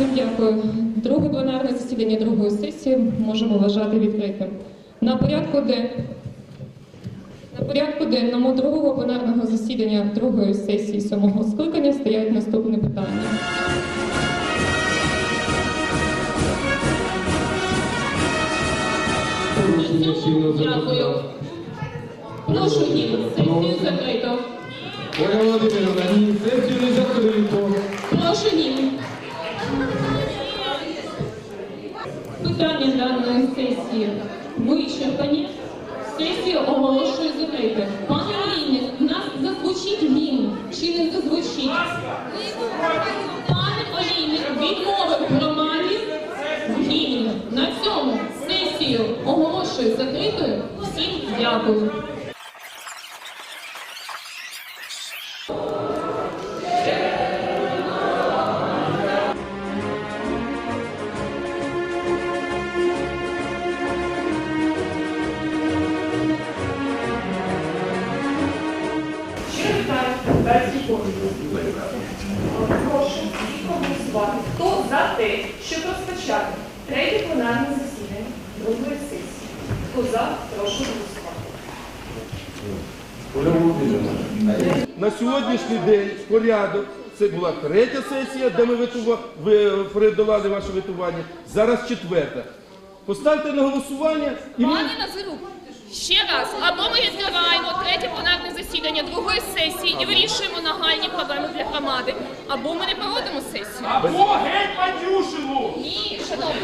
Дякую. Друге пленарне засідання другої сесії можемо вважати відкритим. На порядку де на порядку денному другого пленарного засідання другої сесії сьомого скликання стоять наступні питання. Дякую. Прошу гімн. Сесію закрито. Оля Володимирівна, ні, сесію не закрито. Прошу гімн. Питання даної сесії вичерпані. Сесію оголошую закритою. Пане Олійник, в нас зазвучить гімн. Чи не зазвучить? Пане Олійник відмовив громаді в гімні. На цьому сесію оголошую закритою. Всім дякую. Через далі Прошу проголосувати. Хто за те, щоб розпочати третє пленарне засідання другої сесії? Хто за, прошу голосувати. На сьогоднішній день порядок. Це була третя сесія, де ми витува... ви передавали ваше витування. Зараз четверта. Поставте на голосування і ми... Назирук, ще раз, або ми відкриваємо третє засідання другої сесії і вирішуємо нагальні проблеми для громади, або ми не проводимо сесію. Або геть Матюшину! Ні, шановні,